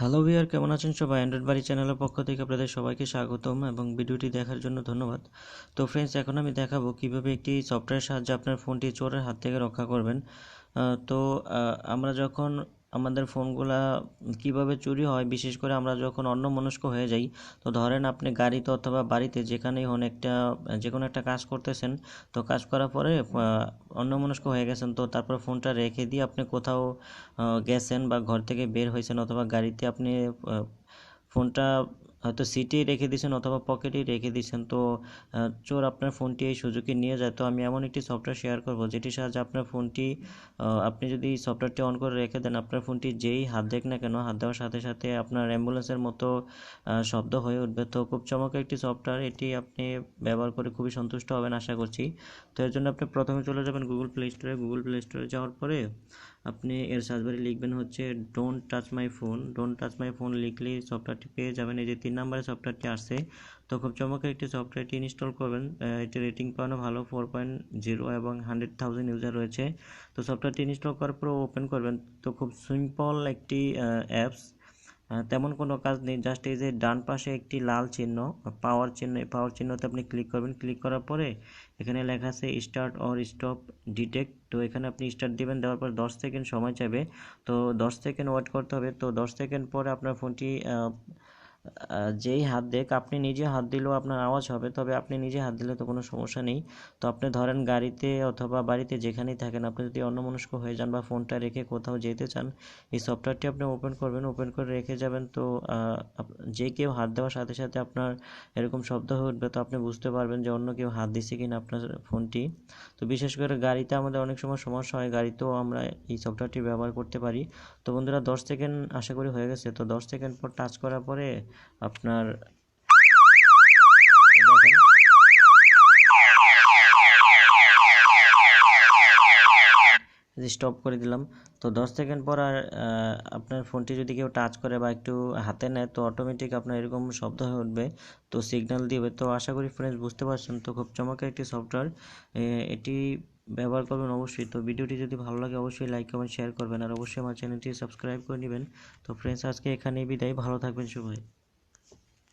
Hello ভিয়ার কেমন আছেন সবাই? অ্যান্ড্রয়েড বাড়ি চ্যানেলের পক্ষ থেকে আপনাদের সবাইকে স্বাগতম এবং ভিডিওটি দেখার জন্য ধন্যবাদ। তো ফ্রেন্ডস এখন আমি দেখাবো কীভাবে একটি সফটওয়্যার সাহায্যে আপনার ফোনটি চোরের হাত থেকে রক্ষা করবেন। তো আমরা যখন আমাদের ফোনগুলা কীভাবে চুরি হয়, বিশেষ করে আমরা যখন অন্যমনস্ক হয়ে যাই, তো ধরেন আপনি গাড়িতে অথবা বাড়িতে যেখানেই হন একটা যে কোনো একটা কাজ করতেছেন, তো কাজ করার পরে অন্য অন্যমনস্ক হয়ে গেছেন, তো তারপর ফোনটা রেখে দিয়ে আপনি কোথাও গেছেন বা ঘর থেকে বের হয়েছেন অথবা গাড়িতে আপনি ফোনটা হয়তো সিটেই রেখে দিয়েছেন অথবা পকেটেই রেখে দিয়েছেন। তো চোর আপনার ফোনটি এই সুযোগে নিয়ে যায়। তো আমি এমন একটি সফটওয়্যার শেয়ার করব, যেটির সাহায্যে আপনার ফোনটি আপনি যদি সফটওয়্যারটি অন করে রেখে দেন, আপনার ফোনটি যেই হাত দেখ না কেন, হাত দেওয়ার সাথে সাথে আপনার অ্যাম্বুলেন্সের মতো শব্দ হয়ে উঠবে। তো খুব চমৎকার একটি সফটওয়্যার, এটি আপনি ব্যবহার করে খুবই সন্তুষ্ট হবেন আশা করছি। তো এর জন্য আপনি প্রথমে চলে যাবেন গুগল প্লে স্টোরে গুগল প্লে স্টোরে যাওয়ার পরে আপনি এর সার্চ বারে লিখবেন হচ্ছে don't touch my phone don't touch my phone লিখলেই সফটওয়্যারটি পেয়ে যাবেন। এই যে তিন নম্বরে সফটওয়্যারটি আসছে। তো খুব চমৎকার একটি সফটওয়্যারটি ইনস্টল করবেন। এটি রেটিং পাওয়ানো ভালো ফোর পয়েন্ট জিরো এবং হান্ড্রেড থাউজেন্ড ইউজার রয়েছে। তো সফটওয়্যারটি ইনস্টল করার পর ওপেন করবেন। তো খুব সিম্পল একটি অ্যাপস তেমন কোনো কাজ নেই জাস্ট এই যে ডান পাশে একটি লাল চিহ্ন পাওয়ার চিহ্ন পাওয়ার চিহ্নতে আপনি ক্লিক করবেন। ক্লিক করার পরে এখানে লেখা আছে স্টার্ট অর স্টপ ডিটেক্ট তো এখানে আপনি স্টার্ট দিবেন, দেওয়ার পর দশ সেকেন্ড সময় চাইবে। তো দশ সেকেন্ড ওয়েট করতে হবে। তো দশ সেকেন্ড পরে আপনার ফোনটি যেই হাত দেখ আপনি নিজে হাত দিলেও আপনার আওয়াজ হবে, তবে আপনি নিজে হাত দিলে তো কোনো সমস্যা নেই। তো আপনি ধরেন গাড়িতে অথবা বাড়িতে যেখানেই থাকেন, আপনি যদি অন্যমনস্ক হয়ে যান বা ফোনটা রেখে কোথাও যেতে চান, এই সফটওয়্যারটি আপনি ওপেন করবেন ওপেন করে রেখে যাবেন তো যে কেউ হাত দেওয়ার সাথে সাথে আপনার এরকম শব্দ হয়ে উঠবে, তো আপনি বুঝতে পারবেন যে অন্য কেউ হাত দিছে কিনা আপনার ফোনটি। তো বিশেষ করে গাড়িতে আমাদের অনেক সময় সমস্যা হয়, গাড়িতেও আমরা এই সফটওয়্যারটি ব্যবহার করতে পারি। তো বন্ধুরা, দশ সেকেন্ড আশা করি হয়ে গেছে। তো দশ সেকেন্ড পর টাচ করার পরে আপনার দেখেন। স্টপ করে দিলাম। তো দশ সেকেন্ড পর আর আপনার ফোনটি যদি কেউ টাচ করে বা একটু হাতে নেয়, তো অটোমেটিক আপনার এরকম শব্দ হয়ে উঠবে। তো সিগন্যাল দিবে। তো আশা করি ফ্রেন্ডস বুঝতে পারছেন। তো খুব চমৎকার একটি সফটওয়্যার এটি ব্যবহার করবেন অবশ্যই। তো ভিডিওটি যদি ভালো লাগে, অবশ্যই লাইক কমেন্ট শেয়ার করবেন। আর অবশ্যই আমার চ্যানেলটি সাবস্ক্রাইব করে নেবেন। তো ফ্রেন্ডস আজকে এখানেই বিদায়। ভালো থাকবেন সবাই।